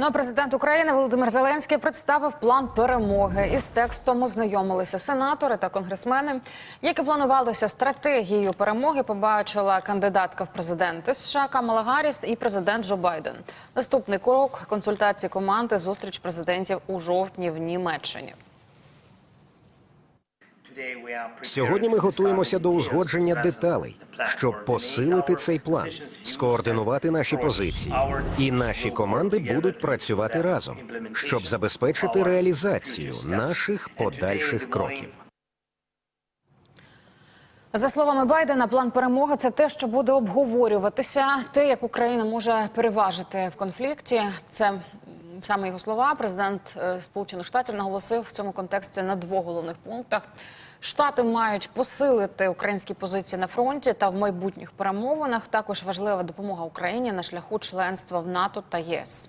Ну, а президент України Володимир Зеленський представив план перемоги. Із текстом ознайомилися сенатори та конгресмени. Як і планувалося стратегію перемоги, побачила кандидатка в президенти США Камала Гарріс і президент Джо Байден. Наступний крок консультації команди зустріч президентів у жовтні в Німеччині. Сьогодні ми готуємося до узгодження деталей, щоб посилити цей план, скоординувати наші позиції, і наші команди будуть працювати разом, щоб забезпечити реалізацію наших подальших кроків. За словами Байдена, план перемоги це те, що буде обговорюватися. Те, як Україна може переважити в конфлікті. Це саме його слова. Президент е, Сполучених Штатів наголосив в цьому контексті на двох головних пунктах. Штати мають посилити українські позиції на фронті та в майбутніх перемовинах. Також важлива допомога Україні на шляху членства в НАТО та ЄС.